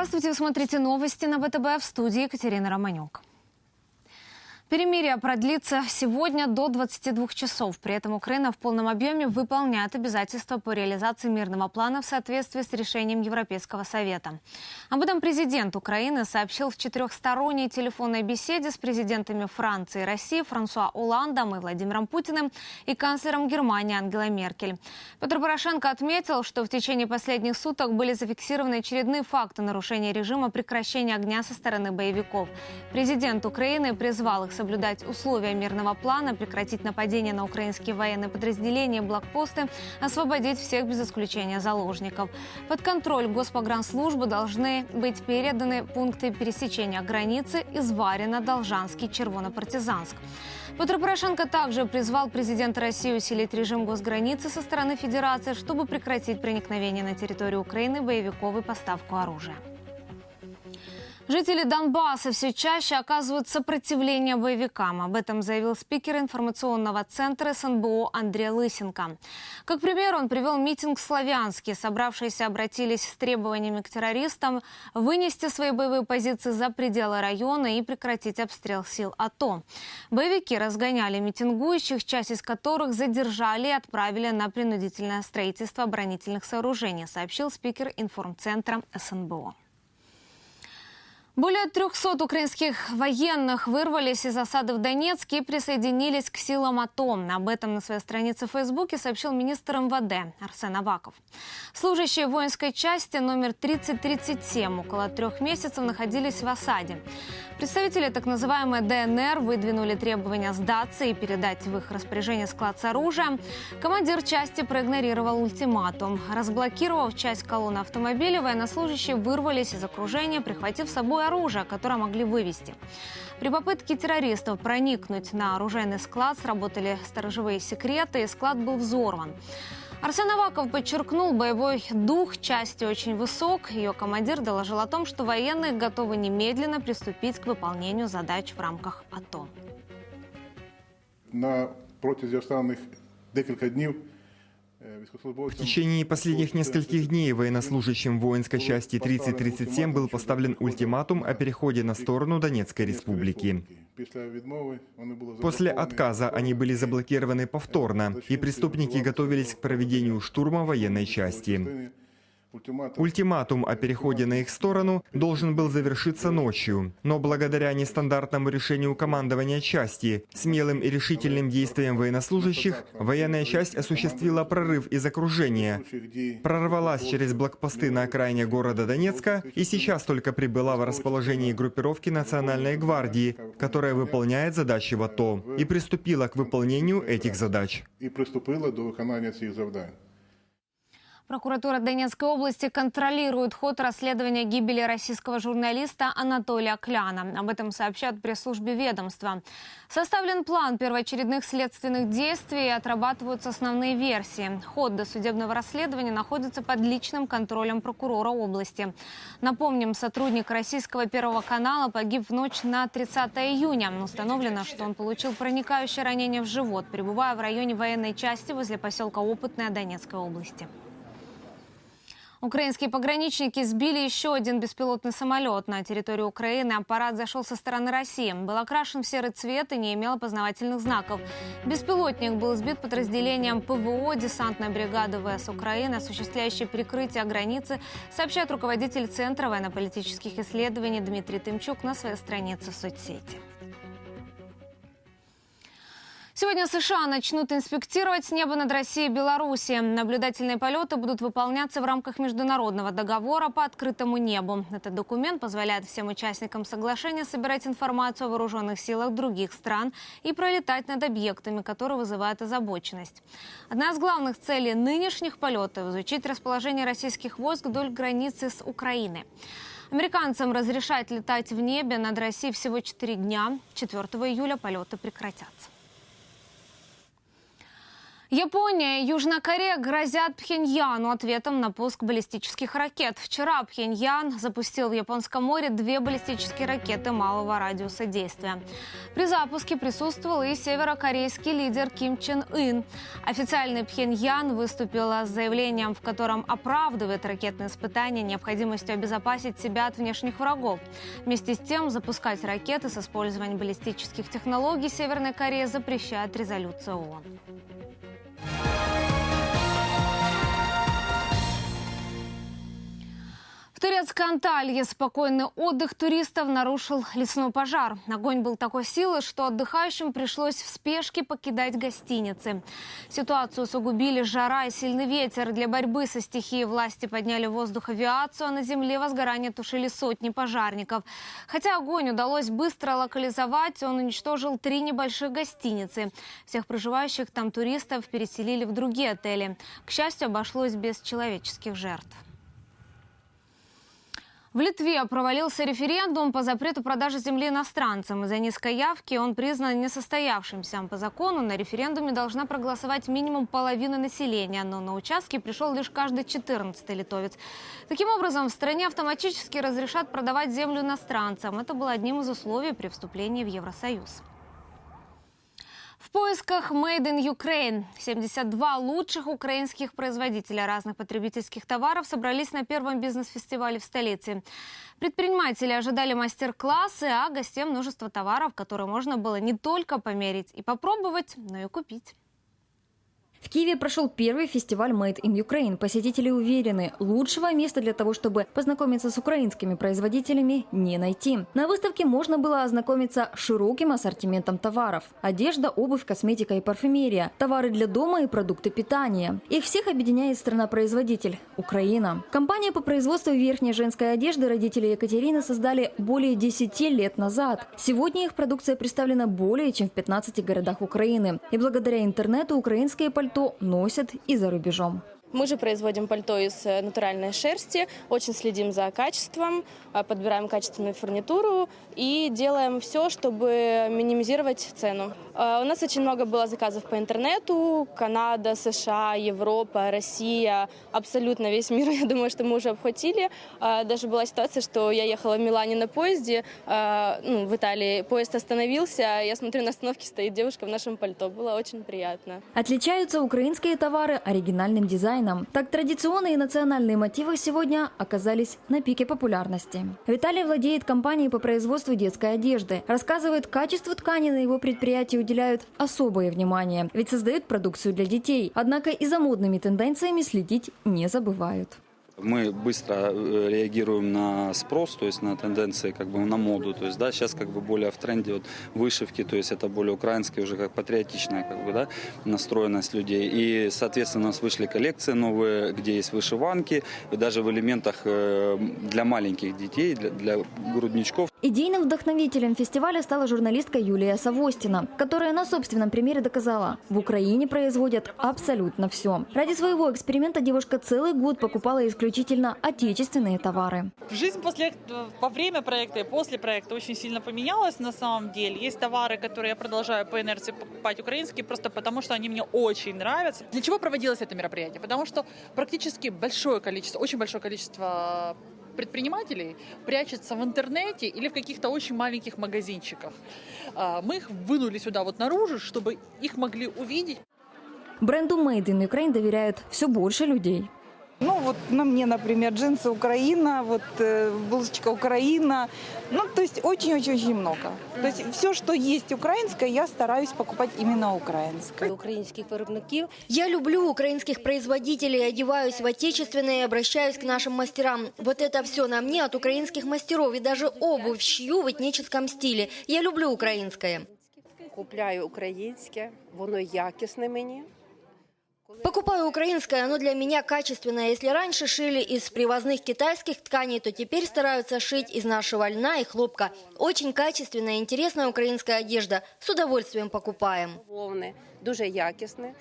Здравствуйте, вы смотрите новости на ВТБ в студии Екатерина Романюк. Перемирие продлится сегодня до 22 часов. При этом Украина в полном объеме выполняет обязательства по реализации мирного плана в соответствии с решением Европейского совета. Об этом президент Украины сообщил в четырехсторонней телефонной беседе с президентами Франции и России Франсуа Оландом и Владимиром Путиным и канцлером Германии Ангелой Меркель. Петр Порошенко отметил, что в течение последних суток были зафиксированы очередные факты нарушения режима прекращения огня со стороны боевиков. Президент Украины призвал их соблюдать условия мирного плана, прекратить нападения на украинские военные подразделения, блокпосты, освободить всех без исключения заложников. Под контроль Госпогранслужбы должны быть переданы пункты пересечения границы из Варина, Должанский, Червонопартизанск. Петр Порошенко также призвал президента России усилить режим госграницы со стороны Федерации, чтобы прекратить проникновение на территорию Украины боевиков и поставку оружия. Жители Донбасса все чаще оказывают сопротивление боевикам. Об этом заявил спикер информационного центра СНБО Андрей Лысенко. Как пример, он привел митинг в Славянске. Собравшиеся обратились с требованиями к террористам вынести свои боевые позиции за пределы района и прекратить обстрел сил АТО. Боевики разгоняли митингующих, часть из которых задержали и отправили на принудительное строительство оборонительных сооружений, сообщил спикер информцентра СНБО. Более 300 украинских военных вырвались из осады в Донецке и присоединились к силам АТО. Об этом на своей странице в Фейсбуке сообщил министр МВД Арсен Аваков. Служащие воинской части номер 3037 около трех месяцев находились в осаде. Представители так называемой ДНР выдвинули требования сдаться и передать в их распоряжение склад с оружием. Командир части проигнорировал ультиматум. Разблокировав часть колонны автомобиля, военнослужащие вырвались из окружения, прихватив с собой оружие, которое могли вывести. При попытке террористов проникнуть на оружейный склад сработали сторожевые секреты, и склад был взорван. Арсен Аваков подчеркнул, боевой дух части очень высок. Ее командир доложил о том, что военные готовы немедленно приступить к выполнению задач в рамках АТО. На протязі останніх декілька днів е, В військовослужбовцям течение последних нескольких дней военнослужащим воинской части 3037 был поставлен ультиматум о переходе на сторону Донецкой республики. Після відмови вони були После заблоковані. отказа они были заблокированы повторно, и преступники готовились к проведению штурма военной части. Ультиматум Ультиматум о переходе на их сторону должен был завершиться ночью, но благодаря нестандартному решению командования части, смелым и решительным действиям военнослужащих, военная часть осуществила прорыв из окружения, інших дій прорвалась через блокпосты на окраине города Донецка и сейчас только прибыла в расположении группировки Национальной гвардии, которая выполняет задачи в АТО, и приступила к выполнению этих задач. і приступили до виконання цих завдань. Прокуратура Донецкой области контролирует ход расследования гибели российского журналиста Анатолия Кляна. Об этом сообщают в пресс-службе ведомства. Составлен план первоочередных следственных действий и отрабатываются основные версии. Ход досудебного расследования находится под личным контролем прокурора области. Напомним, сотрудник российского Первого канала погиб в ночь на 30 июня. Установлено, что он получил проникающее ранение в живот, пребывая в районе военной части возле поселка Опытная Донецкой области. Украинские пограничники сбили еще один беспилотный самолет на территории Украины. Аппарат зашел со стороны России. Был окрашен в серый цвет и не имел опознавательных знаков. Беспилотник был сбит подразделением ПВО десантной бригады ВС Украины, осуществляющей прикрытие границы, сообщает руководитель Центра военно-политических исследований Дмитрий Тымчук на своей странице в соцсети. Сегодня США начнут инспектировать небо над Россией и Белоруссией. Наблюдательные полеты будут выполняться в рамках международного договора по открытому небу. Этот документ позволяет всем участникам соглашения собирать информацию о вооруженных силах других стран и пролетать над объектами, которые вызывают озабоченность. Одна из главных целей нынешних полетов – изучить расположение российских войск вдоль границы с Украиной. Американцам разрешать летать в небе над Россией всего 4 дня. 4 июля полеты прекратятся. Япония и Южная Корея грозят Пхеньяну ответом на пуск баллистических ракет. Вчера Пхеньян запустил в Японском море две баллистические ракеты малого радиуса действия. При запуске присутствовал и северокорейский лидер Ким Чен Ын. Официальный Пхеньян выступила с заявлением, в котором оправдывает ракетные испытания необходимостью обезопасить себя от внешних врагов. Вместе с тем, запускать ракеты с использованием баллистических технологий Северной Кореи запрещает резолюция ООН. В турецкой Анталье спокойный отдых туристов нарушил лесной пожар. Огонь был такой силы, что отдыхающим пришлось в спешке покидать гостиницы. Ситуацию усугубили жара и сильный ветер. Для борьбы со стихией власти подняли в воздух авиацию, а на земле возгорание тушили сотни пожарников. Хотя огонь удалось быстро локализовать, он уничтожил три небольших гостиницы. Всех проживающих там туристов переселили в другие отели. К счастью, обошлось без человеческих жертв. В Литве провалился референдум по запрету продажи земли иностранцам. Из-за низкой явки он признан несостоявшимся. По закону на референдуме должна проголосовать минимум половина населения, но на участке пришел лишь каждый 14 литовец. Таким образом, в стране автоматически разрешат продавать землю иностранцам. Это было одним из условий при вступлении в Евросоюз. В поисках Made in Ukraine 72 лучших украинских производителя разных потребительских товаров собрались на первом бизнес-фестивале в столице. Предприниматели ожидали мастер-классы, а гостям множество товаров, которые можно было не только померить и попробовать, но и купить. В Киеве прошел первый фестиваль Made in Ukraine. Посетители уверены, лучшего места для того, чтобы познакомиться с украинскими производителями, не найти. На выставке можно было ознакомиться широким ассортиментом товаров. Одежда, обувь, косметика и парфюмерия, товары для дома и продукты питания. Их всех объединяет страна-производитель – Украина. Компания по производству верхней женской одежды родители Екатерины создали более 10 лет назад. Сегодня их продукция представлена более чем в 15 городах Украины. И благодаря интернету украинские пальто носят и за рубежом. Мы же производим пальто из э, натуральной шерсти, очень следим за качеством, э, подбираем качественную фурнитуру и делаем все, чтобы минимизировать цену. Э, У нас очень много было заказов по интернету, Канада, США, Европа, Россия, абсолютно весь мир, я думаю, что мы уже обхватили. Даже была ситуация, что я ехала в Милане на поезде, ну, в Италии, поезд остановился, я смотрю, на остановке стоит девушка в нашем пальто, было очень приятно. Отличаются украинские товары оригинальным дизайном. Так традиционные национальные мотивы сегодня оказались на пике популярности. Виталий владеет компанией по производству детской одежды. Рассказывает, качеству ткани на его предприятии уделяют особое внимание, ведь создают продукцию для детей. Однако и за модными тенденциями следить не забывают. Мы быстро э, реагируем на спрос, то есть на тенденции, как бы на моду. То есть, да, сейчас как бы более в тренде вот вышивки, то есть это более украинская, уже как патриотичная, как бы, да, настроенность людей. И, соответственно, у нас вышли коллекции новые, где есть вышиванки, и даже в элементах э, для маленьких детей, для, для грудничков. Идейным вдохновителем фестиваля стала журналистка Юлия Савостина, которая на собственном примере доказала, в Украине производят абсолютно все. Ради своего эксперимента девушка целый год покупала исключительно отечественные товары. Жизнь после, во время проекта и после проекта очень сильно поменялась на самом деле. Есть товары, которые я продолжаю по инерции покупать украинские, просто потому что они мне очень нравятся. Для чего проводилось это мероприятие? Потому что практически большое количество, очень большое количество предпринимателей прячется в интернете или в каких-то очень маленьких магазинчиках. А, Мы их вынули сюда вот наружу, чтобы их могли увидеть, Бренду Made in Ukraine доверяют все больше людей. Ну вот на мне, например, джинсы Украина, вот э, блузочка Украина. Ну то есть очень-очень-очень много. То есть все, что есть украинское, я стараюсь покупать именно украинское. українських виробників. Я люблю украинских производителей, одеваюсь в отечественное и обращаюсь к нашим мастерам. Вот это все на мне от украинских мастеров и даже обувь шью в этническом стиле. Я люблю украинское. Купляю українське, воно якісне мені. Покупаю украинское, оно для меня качественное. Если раньше шили из привозных китайских тканей, то теперь стараются шить из нашего льна и хлопка. Очень качественная, интересная украинская одежда. С удовольствием покупаем. Вовне дуже якісне,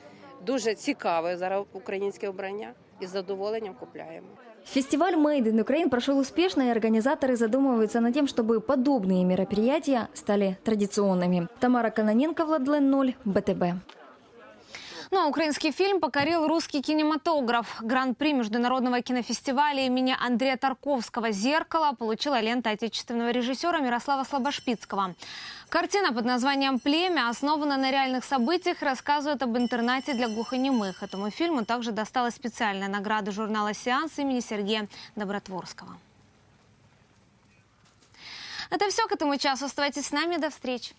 дуже цікаве зараз українське обрання і з задоволенням купляємо. Фестиваль Made in Ukraine прошел успешно, и организаторы задумываются над тем, чтобы подобные мероприятия стали традиционными. Тамара Каноненко, Владлен 0, БТБ. Ну Очередной украинский фильм покорил русский кинематограф. Гран-при Международного кинофестиваля имени Андрея Тарковского «Зеркало» получила лента отечественного режиссера Мирослава Слабошпицкого. Картина под названием «Племя» основана на реальных событиях рассказывает об интернате для глухонемых. Этому фильму также досталась специальная награда журнала «Сеанс» имени Сергея Добротворского. Это все к этому часу. Оставайтесь с нами. До встречи.